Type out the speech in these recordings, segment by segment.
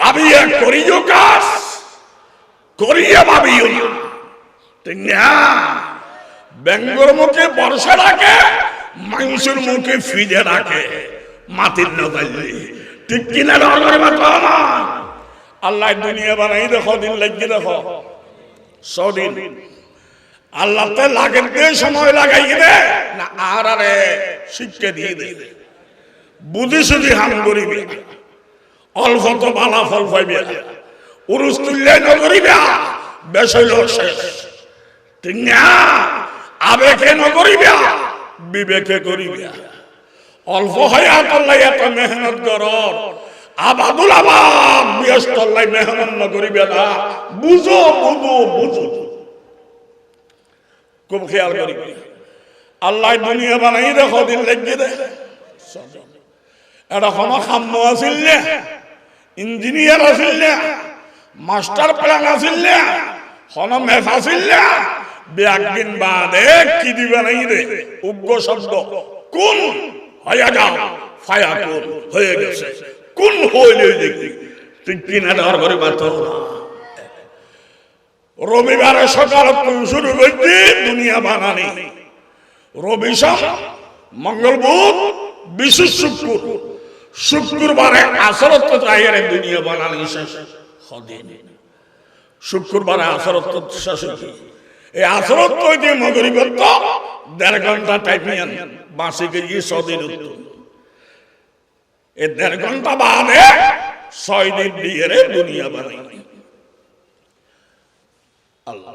ভাবিয়ে করিও কাজ, করিয়ে ভাবিও। না না ব্যঙ্গর মুখে বর্ষা রাখে মানুষের মুখে ফিজে রাখে মাটির নদাইলে ঠিক কিনা ডর আমার। আল্লাহ দুনিয়া বানাই দেখো, দিন লাগিয়ে দেখো। ছদিন আল্লাহতে লাগের দিয়ে সময় লাগাই দে, না আর আরে শিক্ষা দিয়ে দে। বুঝি শুধু হাম করিবি। অল্প তো বালা ফল পাইবে। উরুস তুললে নগরিবা বেশ হইল শেষ। ঠিক না আবেগে নগরিবা বিবেকে করিবা। অল্প হইয়া তল্লাই এত মেহনত কর আবাদুল আবাদ বিয়স তল্লাই মেহনত নগরিবে না। বুঝো বুঝো বুঝো। খুব খেয়াল করিবে আল্লাহ দুনিয়া বানাই দেখো দিন লেগে দে এটা কোনো খাম্য আছিল ইঞ্জিনিয়ার আছিল না মাস্টার প্ল্যান আছিল না কোনো মেফ আছিল না একদিন বাদে কি দিবে নাই রে? উগ্র শব্দ, কোন হয়ে যাও ফায়া কোন হয়ে গেছে? কোন হইলে দেখি তুই কিনা দেওয়ার ঘরে বাত রবিবারে সকাল শুরু করছি দুনিয়া বানানি। রবি মঙ্গল বুধ, বিশেষ শুক্র। শুক্রবারে আসরত চাইরে দুনিয়া বানানি শেষ। হদিন। শুক্রবারে আসরত শেষ। এই আসরত যে মগরিবত দেড় ঘণ্টা টাইম নিয়ে বাঁশি গিয়ে সদিন উত্তর। এই দেড় ঘণ্টা বাদে ছয় দিন দিয়ে দুনিয়া বানাই। আল্লাহ।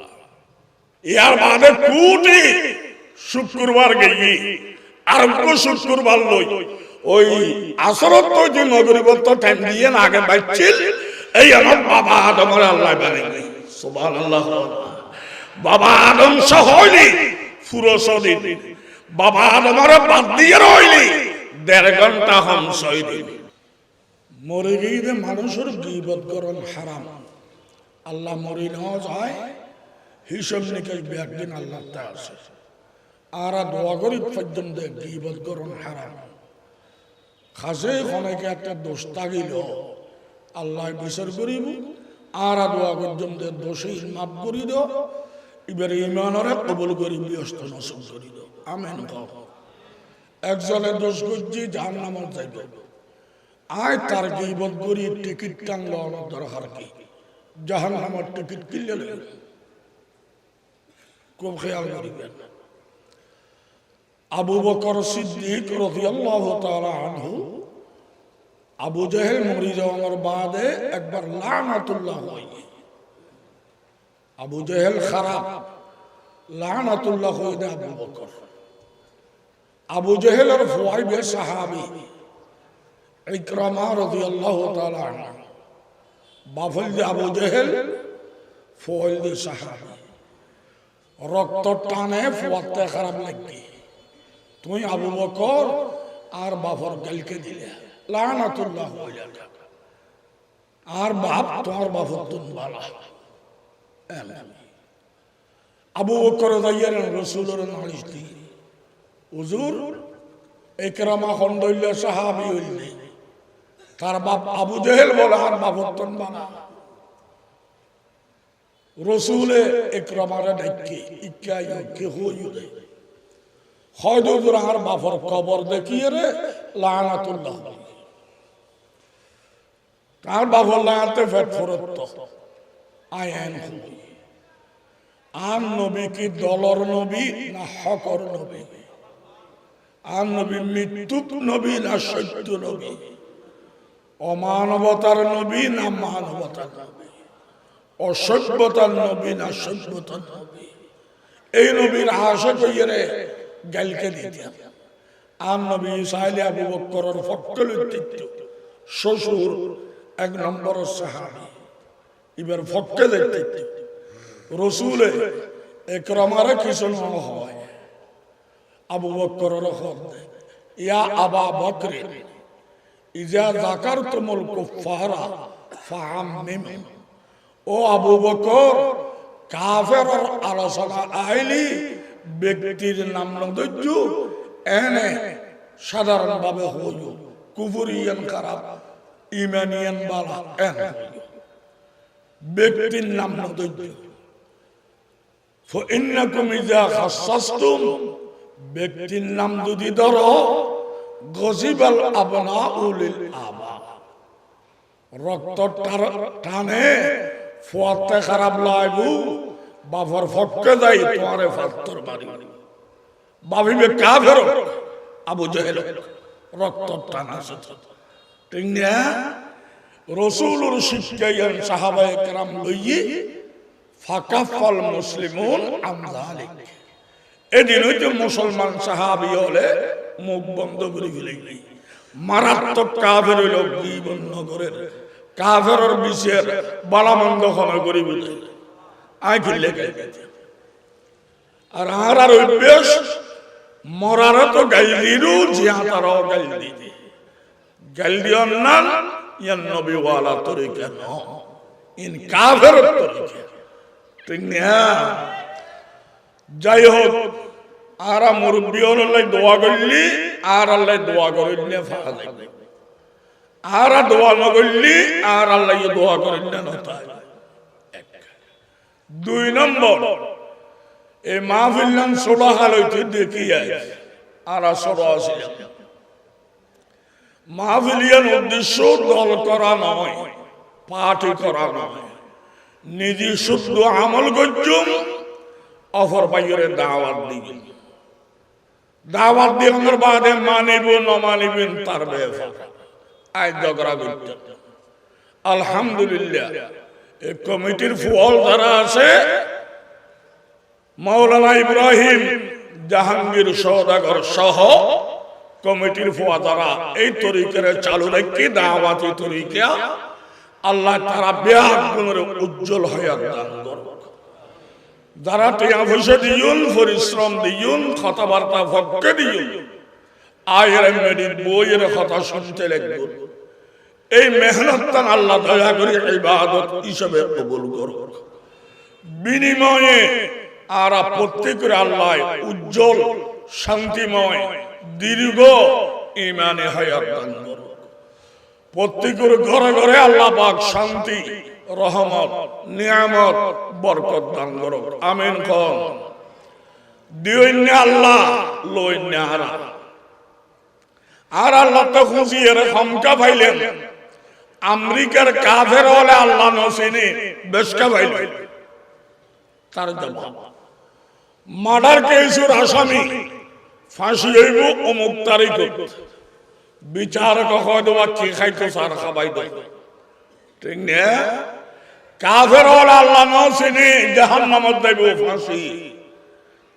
ইয়ার বাদে কুটি শুক্রবার গিয়ে আর শুক্রবার লই। ওই আসরত তো যে নগরীবত্ত টাইম দিয়ে না আগে বাইছিল এই আমার বাবা আদমের আল্লাহ বানাই সুবহানাল্লাহ। বাবা আদম সহ পুরো বাবা আদমের বাদ দিয়ে রইলি, দেড় ঘণ্টা হম দিন মরে গিয়ে মানুষের গিবত করণ হারাম। আল্লাহ মরি নেওয়া যায়, হিসাব নিকাশ একদিন আল্লাহ আছে। আর দোয়া করি, পর্যন্ত গিবত করণ হারাম। খাসে অনেকে একটা দোষ তাগিল। আল্লাহ বিচার করিব আর দোয়া পর্যন্ত দোষী মাফ করি দাও। এবার ইমানরে কবল করি ব্যস্ত নষ্ট করি দাও। আমেন একজনে দোষ করছি যার নামার যাইব। আয় তার গিবত করি, টিকিট টানলো দরকার কি? জাহান নামার টিকিট কিনলে। খুব খেয়াল করিবেন। আবু বকর সিদ্দিক রাদিয়াল্লাহু তাআলা আনহু, আবু জাহেল মরি যাওয়ার বাদে একবার লানাতুল্লাহ হয় আবু জাহেল খারাপ, লানাতুল্লাহ হয়ে আবু বকর। আবু জাহেলের ফুয়াইবে সাহাবি, ইকরামা রাদিয়াল্লাহু তাআলা আনহু। বাফল যে আবু জাহেল, ফুয়াইল সাহাবি। রক্ত টানে ফুয়াতে খারাপ লাগবে। তুই আবু বকর আর বাফর গলকে দিলে। লানাতুল্লাহ আর বাপ তোমার বাফর তুম বালা। এমন। আবু বকর দাইয়ার রসুলের নালিশ দি হুজুর, একরামা খন্ডইল সাহাবি হইলে, তার বাপ আবু জেহেল বলে আর তুম বালা। রসুলে একরমারে ডাকি ইকা ইকে হইলে আর বাফর কবর দেখিয়ে রে, লানাতুল্লাহ। তার বাফর লাগাতে ফেট ফরত আইন আম নবী। কি দলর নবী না হকর নবী? আম নবী মৃত্যু নবী না সত্য নবী? অমানবতার নবী না মানবতার নবী? অসভ্যতার নবী না সভ্যতার নবী? এই নবীর আশা কইরে গালকে দিতে আম নবী সাইলে আবু বক্করের ঐতিহ্য শ্বশুর এক নম্বর সাহাবি। এবার ফক্কে দেখতে রসুলে একরমারে কিছু হয়? আবু বক্করের হদ ইয়া আবা বকরে। ইজা জাকার তুমুল কুফারা ফাহাম্মিম ও আবু বকর, কাফের আলোচনা আইলি ব্যক্তির নাম নৈর্য এনে সাধারণভাবে হইল কুবুরিয়ান খারাপ ইমানিয়ান বালা এনে ব্যক্তির নাম নৈর্য ব্যক্তির নাম যদি ধরো খারাপ লাগবু। বাবার ফটকে যাই, তোমারে ফাত্তর মারি ভাবিবে কা ফেরো? আবু জহেল, রক্ত টানা ঠিক না? রসুলুর শিক্ষাইয়ান সাহাবায়ে কেরাম লইয়ে ফাকাফল মুসলিমুন আমজালিক এদিন হইতে মুসলমান সাহাবি হলে মুখ বন্ধ করে ফেলে মারাত্মক কাফের হইল জীবন নগরের। কাফের বিষয়ের বালামন্দ ক্ষমা করি বলে আই ফিরলে আর আর আর অভ্যেস, মরার তো গাইল দিরু জিয়া তারাও গাইল দিতে গাইল দিয়ন না ইয়ান নবী ওয়ালা তরিকা ন। ইন কাফের তরিকা। না যাই হোক, আর মুরব্বী হলে দোয়া করলি, আর আল্লাহ দোয়া করিলে ফাঁকা আর দোয়া না করলি, আর আল্লাহ দোয়া করিলে নতায় দুই নম্বর এই মাহফিল নাম ষোলো হাল হইতে দেখি আর মাহফিলিয়ান উদ্দেশ্য দল করা নয়, পার্টি করা নয়। নিজে শুদ্ধ আমল করছুম, অফর বাইরে দাওয়াত দিবেন দাওয়াত দিয়ে আমার বাদে মানিব, ন মানিবেন তার ব্যাপার আজ ঝগড়া করতে। আলহামদুলিল্লাহ। এই কমিটির ফল যারা আছে, মাওলানা ইব্রাহিম জাহাঙ্গীর সৌদাগর সহ কমিটির ফুয়া যারা, এই তরিকারে চালু রেখে, দাওয়াতি তরিকা আল্লাহ তারা ব্যাগ গুণের উজ্জ্বল হয়ে দান যারা টিয়া পয়সা দিয়ুন, পরিশ্রম দিয়ুন, কথাবার্তা ফক্কে দিয়ুন, আয়ের মেডির বইয়ের কথা শুনতে লাগবে। এই মেহনত আল্লাহ দয়া করে ইবাদত হিসেবে কবুল করুক বিনিময়ে আর প্রত্যেকের আল্লাহ উজ্জ্বল, শান্তিময়, দীর্ঘ ইমানে হায়াত প্রত্যেকের ঘরে ঘরে আল্লাহ পাক শান্তি, রহমত, নিয়ামত, বরকত দান করুক আমিন আল্লাহ, লইন্যা আর। আল্লাহ তো এর ক্ষমতা পাইলেন। আমেরিকার কাফের হলে আল্লাহ নসিনি বেশকা পাইলেন তার জবাব মার্ডার কেসের আসামি ফাঁসি হইব অমুক তারিখ বিচার কখন দেওয়া কি খাইতো সার খাবাই দেয় ঠিক না? কাফের হল আল্লাহ নসিনি জাহান নামত দেব ফাঁসি।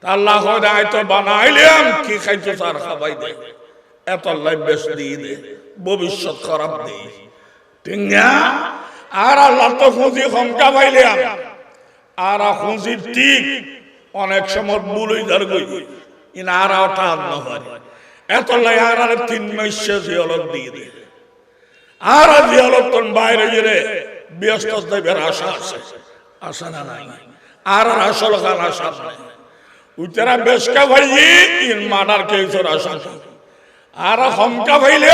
তা আল্লাহ হয় আয়তো বানাইলাম, কি খাইতো সার খাবাই দেয় এত আল্লাহ বেশ দিয়ে দে, ভবিষ্যৎ খারাপ দেই না আর আল্লাহ তো খুঁজি ক্ষমতা পাইলাম আর খুঁজি ঠিক অনেক সময় বুলই ধর গই। ইনা আর ওটা আন্ন হয় এত লাই আর আর তিন মাসে জিয়লত দিয়ে দে। আর জিয়লত তোর বাইরে গিয়ে ব্যস্ত দেবের আশা আছে। আশা নাই? আর আর আসল আশা নাই। উতেরা বেশকা ভাই ইন মার্ডার কেসের আশা আর হমকা ভাইলে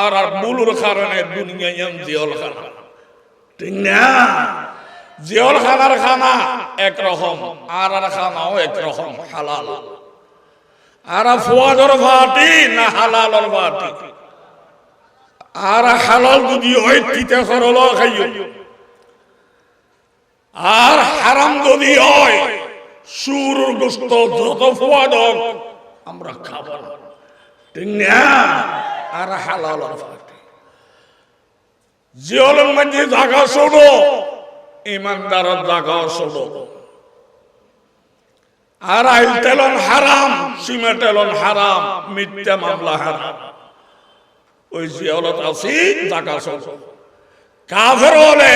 আর আর বুলুর কারণে দুনিয়ায় জিয়ল খানা ঠিক না জিয়ল খানার খানা একরকম আর আর খানাও একরকম হালাল। আর ফুয়াদর ভাটি না হালালর ভাটি আর হালাল যদি হয় তিতে সরল খাইও। আর হারাম যদি হয় সুর গোস্ত যত ফুয়াদ আমরা খাব ঠিক না আর হালালর ভাটি জিয়লের মধ্যে জাগা ছোড়ো ইমানদারের জাগা ছোড়ো আর আইল তেলন হারাম সীমা তেলন হারাম মিথ্যা মামলা হারাম। ওই জিয়লত আছি জাগা ছোড়ো কাফের হলে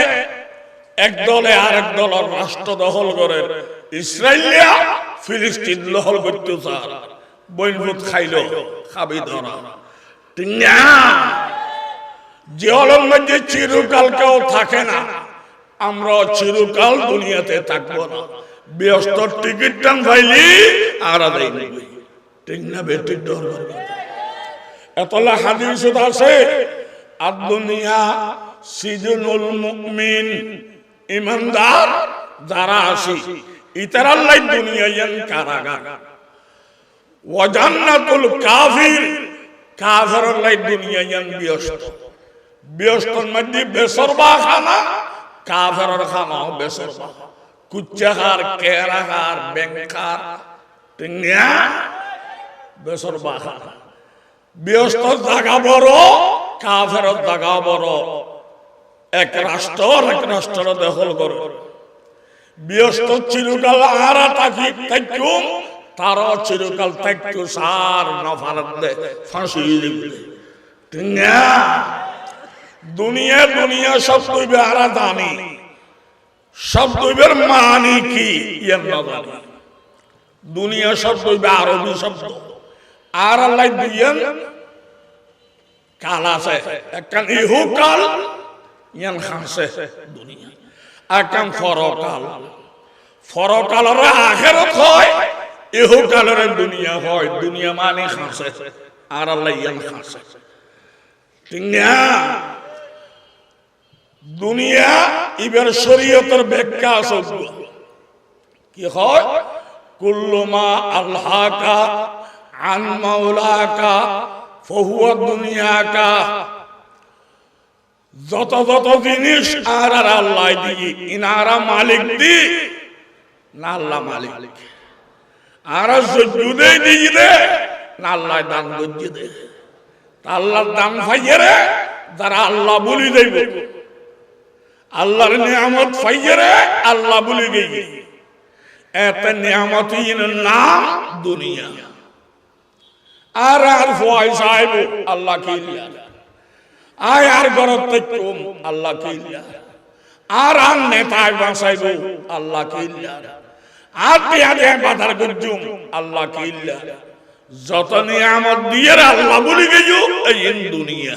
এক দলে আরেক দলের রাষ্ট্র দখল করে ইসরায়েলিয়া ফিলিস্তিন দখল করতে চার বইনভূত খাইল খাবি ধরা। আমরা চিরকাল দুনিয়াতে থাকব না। ব্যস্ত টিকিট টান পাইলি, আর ঠিক না বেটির আছে, আর দুনিয়া সিজনুল মুমিন ইমানদার যারা আসি, ইতার আল্লাহ দুনিয়া কারাগার। ওয়া জান্নাতুল কাফির কাফির আল্লাহ দুনিয়া ইয়ান বিয়স্ত। বিয়স্তর মধ্যে বেসরবা খানা কাফের খানা বেসরবা কুচ্চাহার কেরাহার ব্যাংকার টিঙ্গিয়া বেসরবা খানা ব্যস্ত জাগা বড় কাফের জাগা বড়। এক রাষ্ট্র এক রাষ্ট্র দখল করে। ব্যস্ত চিরকাল আর তাকি থাকুম তার চিরকাল থাকতো সার নফার দে ফাঁসি দিবে। দুনিয়া দুনিয়া সব কইবে আর জানি সব কইবের মানি কি? ইয়ার না জানি দুনিয়া সব কইবে আরবি শব্দ। আর আল্লাহ দিয়েন কাল আছে একখান ইহু কাল, ইয়ান খাসে দুনিয়া। একখান ফরকাল ফরকালের আখেরত হয়। ইহু কালের দুনিয়া হয়, দুনিয়া মানে খাসে আর আল্লাহ ইয়ান না দুনিয়া ইবের শরীয়তের ব্যাখ্যা আছে। কি হয়? কুল্লুমা আল্লাহকা আন মাওলাকা, ফহুয়া দুনিয়াকা। যত যত জিনিস আর আর আল্লাহ দি ইনারা মালিক দি, না আল্লাহ মালিক। আর সজ্জুদে দিয়ে দে আল্লাহ দান গজ্জে দে। আল্লাহর দাম ফাইয়ে রে, যারা আল্লাহ বলি দেবে। আল্লাহর নিয়ামত ফাইয়ে রে, আল্লাহ বলি গই এত নিয়ামত নাম দুনিয়া। আর আর ফয় সাহেব, আল্লাহ কি আয় আর গরত কম, আল্লাহ কি আর আর নেতায় বাসাইব আল্লাহ কি আর দিয়া বাধার গুজুম আল্লাহ কি যত নিয়ামত দিয়ে আল্লাহ বলি গেছো এই দুনিয়া।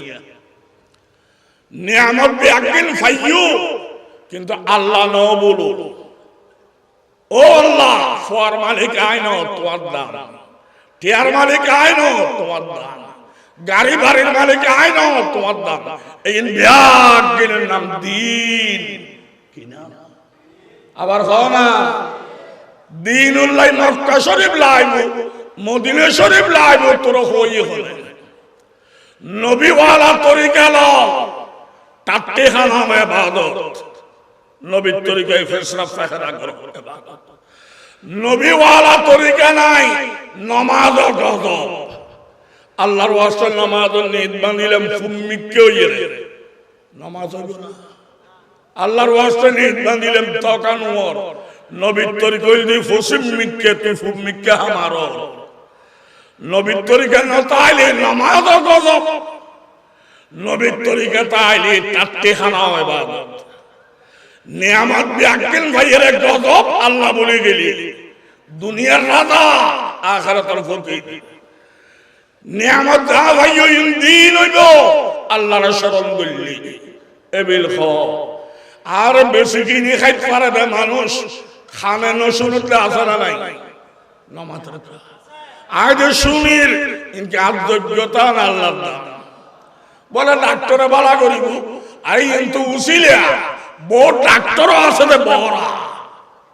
নিয়ামত একদিন ফাইও কিন্তু আল্লাহ ন বলো। ও আল্লাহ ফোয়ার মালিক আইন, তোমার দাম টিয়ার মালিক আইন, তোমার দাম গাড়ি বাড়ির মালিক আইন, তোমার দাম এই বিয়াগিনের নাম দিন। কি নাম? আবার হও না। দিন মক্কা শরীফ লাইব, মদিনা শরীফ লাইব, তোর হই হলে। নবীওয়ালা তরিকা ল তাতে হানাম এবাদত নবীর তরিকায় ফেসরা ফেহরা করো নবীওয়ালা তরিকা নাই, নমাজ গজব। আল্লাহর ওয়াস্তে নমাজ নিদ বানিলাম ফুম্মিকে ইয়ে নমাজ আল্লাহর ওয়াস্তে নিদ বানিলাম, তকান ওর নবীর তরিকা দি ফুসিম মিক্কে তুই ফুম্মিকে আমার। নবীর তরিকা ন তাইলে নমাজ গজব। নবীর তরিকা তাইলে তাত্তে খানা ইবাদত নিয়ামত ভাইয়ের গজব আল্লাহ বলে গেলি। দুনিয়ার রাজা আখারাতের ফকির। নিয়ামত যা ভাই দিন হইব আল্লাহর শরণ করলি। এবিল খ। আর বেশি কিনে খাইতে পারে না মানুষ। খানে নশুনতে আসে না নাই। নমাতের আজ শুনির ইনকে আযোগ্যতা না আল্লাহর দান। বলে ডাক্তারে বালা করিব। আই কিন্তু উচিলিয়া বড় ডাক্তারও আছে বড়া।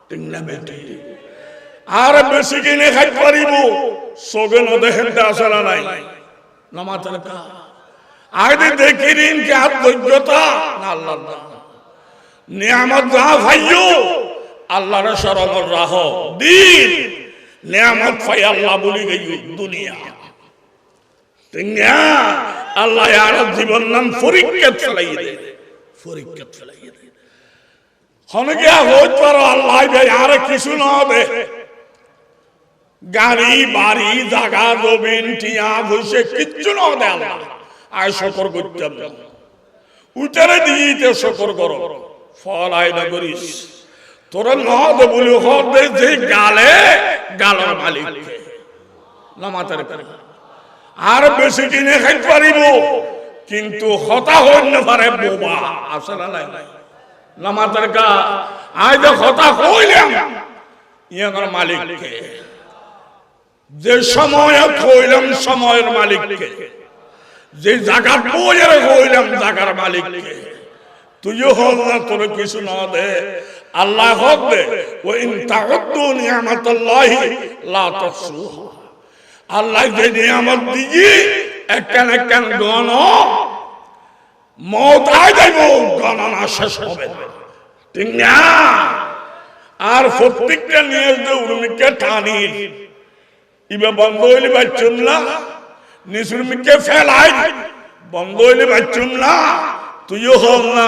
ঠিক বেটি। আর বেশি কিনে খাই পারিব। সগে ন দেখেন আসে না নাই নমাতের আইদি দেখি দিন কি না আল্লাহর দান। নিয়ামত যা ভাইও আল্লাহর শরণের রাহ। দিন। নিয়ামত পাই আল্লাহ বলি গই দুনিয়া। আল্লাহ আর জীবন নাম পরীক্ষা ফেলাই দে। পরীক্ষা ফেলাই দে। হনকে হইত পারো আল্লাহ ভাই, আর কিছু না দে গাড়ি, বাড়ি, জাগা, জমিন, টিয়া ভুসে কিচ্ছু না দে আল্লাহ। আয় শকর করতাম না উচারে দিতে শকর করো। ফল আয় না করিস। গালে মালিক আর বেশি কিনে খাইতে পারিব কিন্তু হতা হইন পারে বোবা নাই। নামাতের কা আজ হতা হইলাম ইয়ার মালিককে। যে সময় কইলাম সময়ের মালিককে। যে জায়গা বইয়ের হইলাম জায়গার মালিককে। তুইও হল না, তোর কিছু না দে। আল্লাহ দে ও আল্লাহ যে নিয়ামত দিই একখান একখান গণ, মত গণনা শেষ হবে আর প্রত্যেকটা নিয়ে উর্মিকে টানির ইবে বন্ধ হইলে পাচ্ছুন না নিসুর্মিকে ফেলাই বন্ধ হইলে পাচ্ছুন না, তুইও হল না।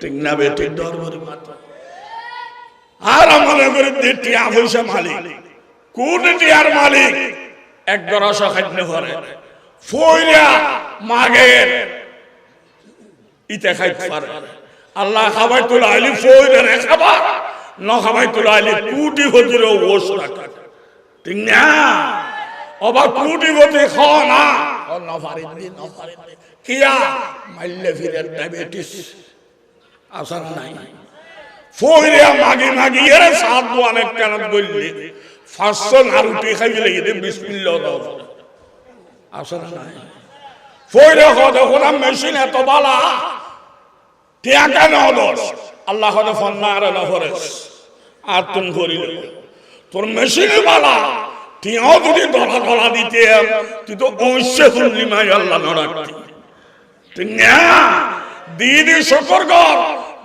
ঠিক না বে ঠিক দরবারে আর আমাদের করে দিটি আফইসা মালিক। কোটি টিয়ার মালিক? এক গরস খাদ্য করে ফইরা মাগের ইতে খাইতে পারে। আল্লাহ খাবাই তোলা আইলি ফইরা রে খাবার। ন খাবাই তোলা আইলি কুটি হজির ওস রাখা। ঠিক না? অবা কুটি গতি খাওয়া না। ন পারিন দি ন পারিন দি কিয়া? মাইলে ফিরে ডায়াবেটিস। আসা নাই। ফইরা মাগি মাগি, এরে সাত দোয়ানে কেন বললি ফাঁসশো নারুটি খাইবে লেগে বিসমিল্লাহ দাও। আসলে নাই। ফইরে হদে কোনা মেশিন এত বালা। টিয়া কেন হদস আল্লাহ হদে ফন্না আর নহরেস আর তুমি করিল তোর মেশিন বালা। টিয়াও যদি ধরা ধরা দিতে, তুই তো অবশ্যই শুনলি মাই আল্লাহ নড়াক্তি ঠিক না দিদি, শকর গর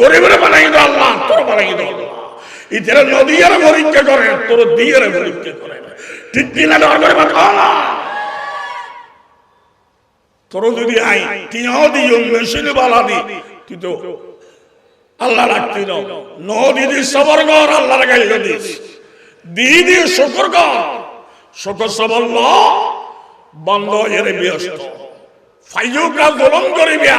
গরিব রে বানাই দো আল্লাহ, তোর বানাই দো আল্লাহ। ইতেরা নদীর পরীক্ষা করে, তোর দিয়ের পরীক্ষা করে। ঠিক কিনা করে না তোর যদি আই, তিনাও দিও বালা দি, তুই তো আল্লাহ রাখতি না ন দিদি সবর গর আল্লাহর গাইল দিস। দিদি শুকর গর শুকর সবর ল, বন্ধ এর ব্যস্ত। ফাইজুকা জলম করিবিয়া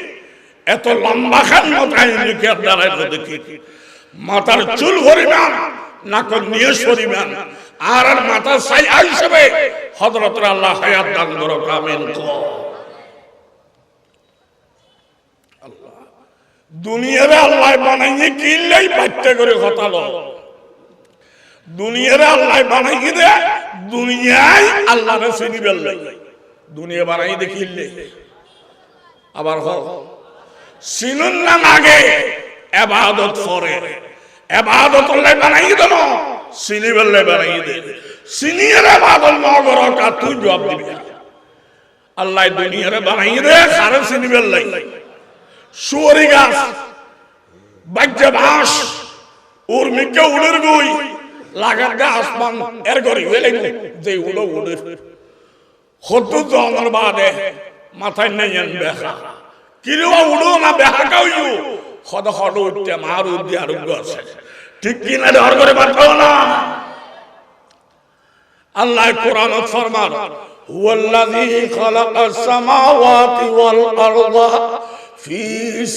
এত লম্বা খান্নত আইনি কে দাঁড়াই দেখি। মাথার চুল ভরিবান, নাকর নিয়ে সরিবান, আর আর মাথা সাই হিসেবে হযরত আল্লাহ হায়াত দান করো আমিন দুনিয়ারে আল্লাহ বানাইয়ে কিনলেই বাচ্চা করে হতালো দুনিয়ারে আল্লাহ বানাইয়ে দে, দুনিয়ায় আল্লাহরে চিনি বেললাই দুনিয়া বানাই দে কিনলে। আবার হ চিনুন না আগে এবাদত করে এবাদত আল্লাহ বানাইয়ে দেন চিনি বেললে বানাইয়ে দে। চিনিয়ার এবাদত নগর কা তুই জবাব দিবি আল্লাহ দুনিয়ারে বানাইয়ে দে, খারে চিনি বেললাই সুয়ারি গাছ, বাজ্যে বাঁশ, উর্মিকে উড়ের গই, লাগার গাছ মান এর গরি হইলে যে উড়ো উড়ে হতো জনের বাদে, মাথায় নেই আন কিরবা উড়ো না বেহা কাউইও হদ হদ উঠতে মার উদ্দি আরোগ্য আছে। ঠিক কিনা ধর করে পাঠাও না। আল্লাহ কোরআন ফরমান হুয়াল্লাযী খালাকাস সামাওয়াতি ওয়াল আরদা ফি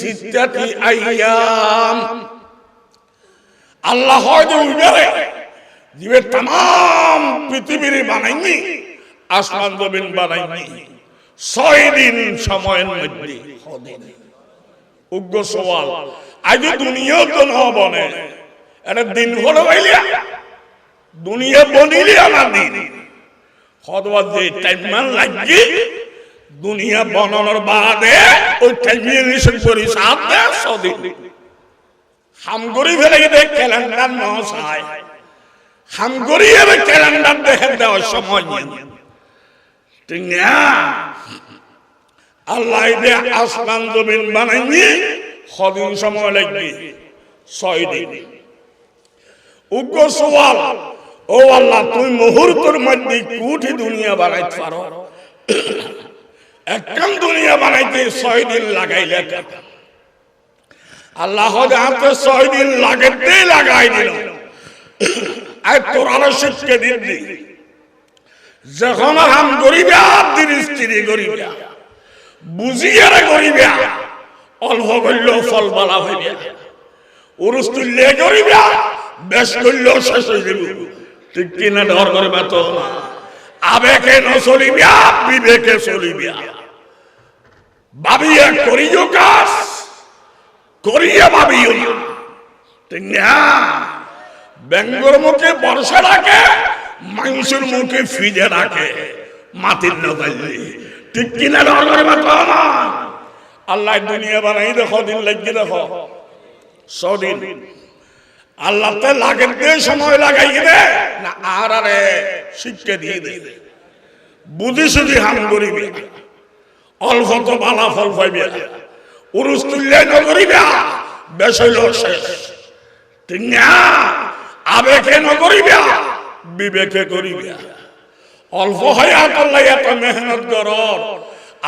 সিত্তাতি আইয়াম। আল্লাহ হয়তো উইবারে দিবে তাম পৃথিবীর বানাইনি আসমান জমিন বানাইনি। ছয় দিন সময়ের মধ্যে। উগ্র সওয়াল, আজ দুনিয়াও তো নহবনে এটা দিন হলো বাইলিয়া, দুনিয়া বনিলি আমার দিন? হদবা যে টাইম মান লাগি দুনিয়া বনানোর বাদে ওই টাইমে নিষেধ করি সাত দে সদিন হাম ফেলে গিয়ে ক্যালেন্ডার ন চাই হাম করি এবার ক্যালেন্ডার দেখে দেওয়ার সময় ঠিক না? আল্লাহ আসমান জমিন বানাইনি সদিন সময় লাগবে? ছয় দিন। উগ্র সওয়াল, ও আল্লাহ তুই মুহূর্তের মধ্যে কুঠি দুনিয়া বানাইতে পারো। একদম দুনিয়া বানাইতে ছয় দিন লাগাইলে? আল্লাহ হাতে ছয় দিন লাগাইতে লাগাই দিল। আর তোর আরও শিখকে দিন যখন হাম গরিবা দিন স্ত্রী গরিবা। বুঝিয়ে রে গরিবা অল্প করলেও ফল বালা হইবে উরুস তুললে গরিবা বেশ করলেও শেষ হয়ে যাবে ঠিক কিনা ডর করিবা তো আবেগে ন চলিবিয়া, বিবেকে চলিবিয়া। ভাবিয়া করিও কাজ, করিয়া ভাবিও না। ঠিক না ব্যঙ্গর মুখে বর্ষা রাখে মানুষের মুখে ফিজে রাখে মাটির না পাইলে ঠিক কিনা ডর করিবা তো না আল্লাহ দুনিয়া বানাই দেখো, দিন লাগিয়ে দেখো। ছদিন আল্লাহতে লাগে দে সময় লাগাই দে? না, আর আরে শিক্ষা দিয়ে দে। বুঝি শুধু হাম করিবি অল্প তো বালা ফল পাইবি উরুস তুললে নগরিবা বেশ হইল শেষ। ঠিক না? আবেগে নগরিবা বিবেকে করিবা অল্প হয়ে আতল্লাই এত মেহনত কর।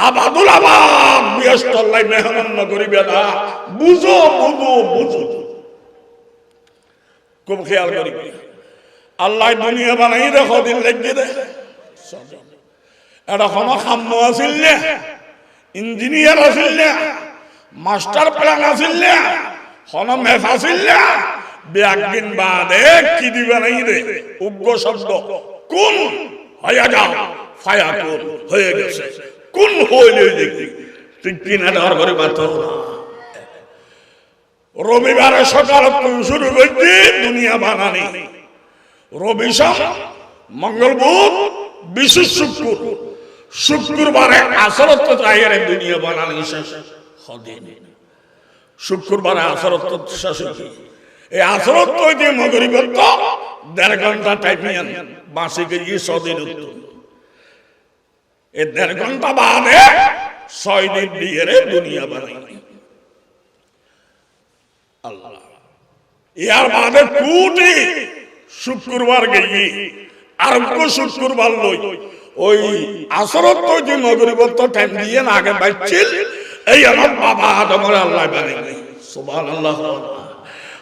আবাদুল আবাদ ব্যস্ত মেহনত নগরিবা না। বুঝো বুঝো বুঝো। খুব খেয়াল করি। আল্লাহ দুনিয়া বানাই দেখো দিন দে এটা কোনো খাম্য আছিল নে, ইঞ্জিনিয়ার আছিল নে, মাস্টার প্ল্যান আছিল নে কোনো মেফ আছিল নে। ব্যাগদিন বাদে কি দিবে নাই রে? উগ্র শব্দ। কোন? হয়ে যাও ফায়া কোন হয়ে গেছে। কোন হইলে দেখি তুই কিনা দেওয়ার না। রবিবারে সকাল শুরু করছি দুনিয়া বানানি। রবি মঙ্গল বুধ বিশেষ শুক্র। শুক্রবারে আসরত চাইয়ের দুনিয়া বানানি শেষ হদিন শুক্রবারে আসরত শেষ হয়েছে। এই আসরত যে মগরিবের তো। দেড় ঘণ্টা টাইম বাঁশি কেজি সদিন উত্তর। এই দেড় ঘণ্টা বাদে ছয় দিন দিয়ে দুনিয়া বানাই। ইয়ার বাদে কুটি শুক্রবার গেই আর শুক্রবার লই ওই আসরত তো যে নগরীবত্ত টাইম দিয়ে আগে বাইছিল, এই আমার বাবা আদমের আল্লাহ বানাই সুবহান আল্লাহ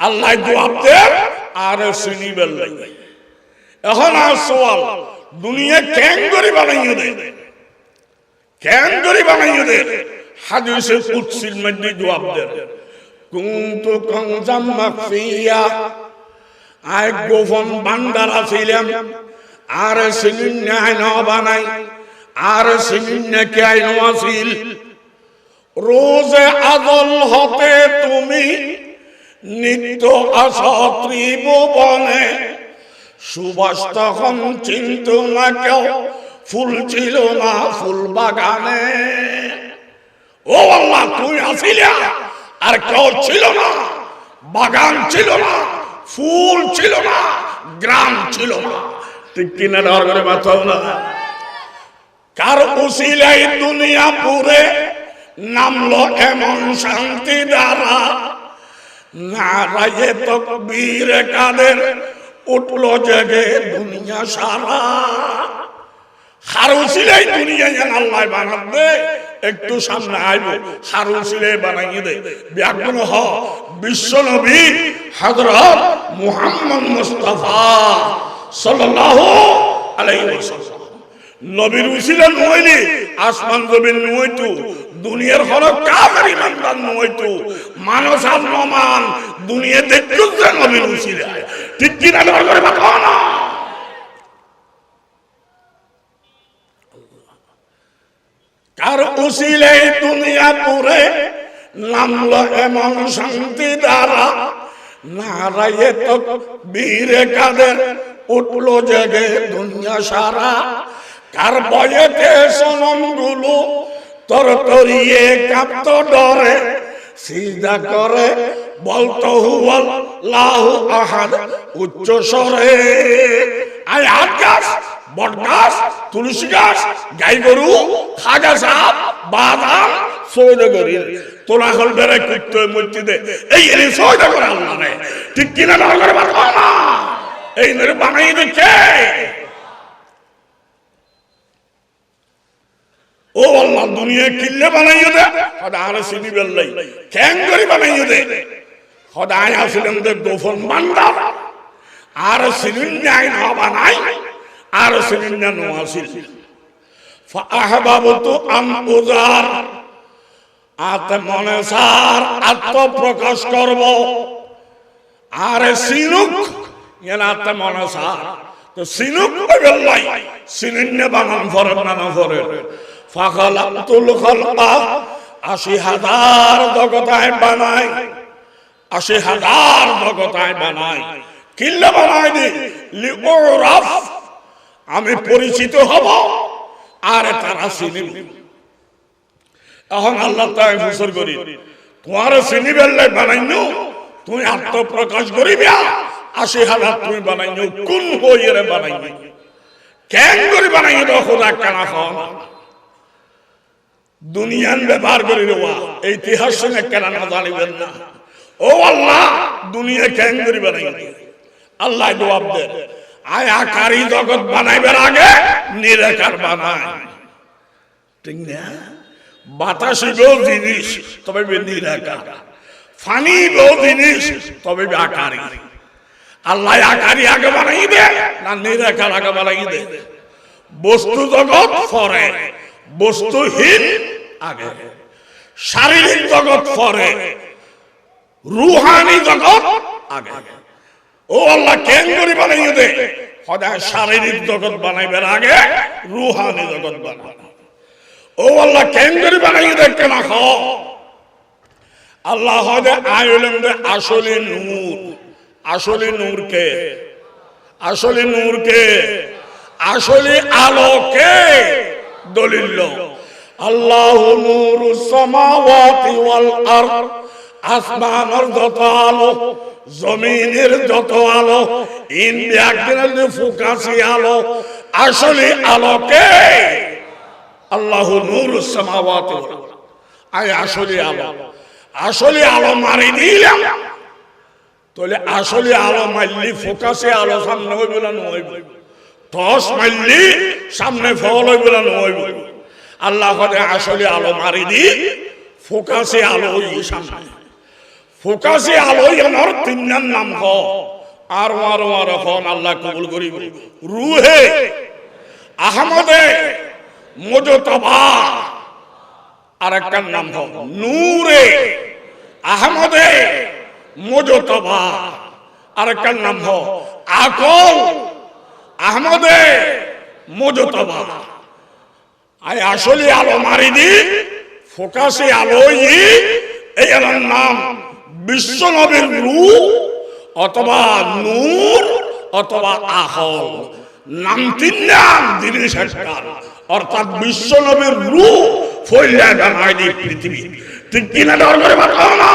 আল্লাহ জবাব দে আর শুনি বেল্লাই এখন আর সওয়াল, দুনিয়া কেন করে বানাইও দে কেন করে বানাইও দে হাদিসে কুদসির মধ্যে জবাব দে কুনতু কনজাম মাখফিয়া আয় গোপন বান্দার আছিলাম। আর সিলিন আইন বানাই। আর সিলিন কে আইন আসিল। রোজে আদল হতে তুমি নিত্য আসা ত্রিভুবনে সুবাস তখন চিন্ত না কেউ, ফুল ছিল না ফুল বাগানে। ও আল্লাহ, তুই আসিলা, আর কেউ ছিল না, বাগান ছিল না, ফুল ছিল না, গ্রাম ছিল না। ঠিক কিনা ডর করে মাথাও না কার উসিলাই দুনিয়া পুরে নামলো এমন শান্তি দ্বারা? একটু সামনে আইব হারু সিলে বানাইয়ে দে। ব্যাগুন হ, বিশ্ব নবী হযরত মুহাম্মদ মুস্তাফা সাল্লাল্লাহু আলাইহি ওয়াসাল্লাম। নবীর উসিলা নইলি আসমান জমিন নইতু দুনিয়ার হল কাফের ইমানদার নইতু মানুষ আর নমান দুনিয়া দেখতু যে নবীর উসিলা। ঠিক কিনা দর করে বাতাও না কার উসিলে দুনিয়া পুরে নামলো এমন শান্তি দ্বারা? নারায়ে তো বীরে কাদের উঠল জেগে দুনিয়া সারা। কার বয়েতে সনমগুলো তর তরিয়ে কাঁপতো ডরে, সিজদা করে, বলতো হুয়াল লাহু আহাদ উচ্চ স্বরে। আয় হাত গাছ বট গাছ তুলসী গাছ গাই গরু খাজা সাপ বাদাম সৈদ করি তোলা হল বেড়ে কুত্তে মসজিদে, এই এর সৈদ করে আল্লাহ ঠিক কিনা না করে এই বানাই দিচ্ছে। ও আল্লাহ দুনিয়া কিল্লে বানাইও দে। খোদা আর সিনি বেল্লাই। কেন করে বানাইও দে। খোদা আয় আসলেন দে গোফন বান্দা। আর সিনিন নাই বানাই, আর সিনিন না নো আসিল। ফাহবাবতু আম উজার আত মনে সার আত্মপ্রকাশ করব। আর সিনুক এন আত্ম মনে সার। তো সিনুক বেল্লাই? সিনিন বানান ফরেন না ফরেন ফাখালাতুল খালকা, আশি হাজার জগতায় বানাই। আশি হাজার জগতায় বানাই। কিল্লা বানাই দি? লিওরাফ আমি পরিচিত হব। আর তারা চিনিব। এখন আল্লাহ তাই ফুসর করি, তোমার চিনি বেললে বানাইনো, তুমি আত্মপ্রকাশ করিবা। আশি হাজার তুমি বানাইনো, কোন হইয়ে বানাইনি কেন করে বানাইনো খোদা কানা খাওয়া দুনিয়ান ব্যবহার করে দেওয়া ইতিহাস শুনে কেন জানিবেন না। ও আল্লাহ, দুনিয়া কেন করে বানাই? আল্লাহ জবাব দেন আয় আকারী জগৎ বানাইবার আগে নিরাকার বানায় ঠিক না? বাতাসি বেও জিনিস, তবে নিরাকার। ফানি বেও জিনিস, তবে আকারী। আল্লাহ আকারী আগে বানাই দে না নিরাকার আগে বানাই দে বস্তু জগৎ ফরে বস্তুহীন আগে। শারীরিক জগৎ পরে, রুহানি জগৎ আগে। ও আল্লাহ কেন করি বানাইয়ে দে। সদায় শারীরিক জগৎ বানাইবার আগে, রুহানি জগৎ বানাই ও আল্লাহ কেন করি বানাইয়ে দে, কেন আল্লাহ হদে আইলেন দে আসলে নূর। আসলে নূর কে আসলে নূর কে আসলে আলো কে দলিল। আল্লাহ নূরু সামাওয়াতি ওয়াল আরদ, আসমানের যত আলো, জমিনের যত আলো ইন্ডিয়ার ফুকাসি আলো, আসলে আলোকে আল্লাহ নূরু সামাওয়াতি ওয়াল আয় আসলে আলো। আসলে আলো মারি দিলাম। তাহলে আসলে আলো মারলি ফোকাসে আলো সামনে হইব না হইব? টস মারলি, সামনে ফল হইব না হইব। আল্লাহ আসলে আলো মারি দি ফোকাসে আলো সামনে। ফোকাসে আলো এনার তিনজন নাম হ। আর আর আর এখন আল্লাহ কবুল করিব। রুহে, আহমদে, মজতবা আর একটা নাম হ। নূরে, আহমদে, মজতবা আর একটা নাম হ। আকল আহমদে মজতবা। আই আসলে আলো মারি দি, ফোকাসে আলো এই আলোর নাম বিশ্ব নবীর রূপ অথবা নূর অথবা আহল। নাম তিন নাম জিনিস একটার অর্থাৎ বিশ্ব নবীর ফইলা বানাই দি পৃথিবী। ঠিক কিনা ডর করে না।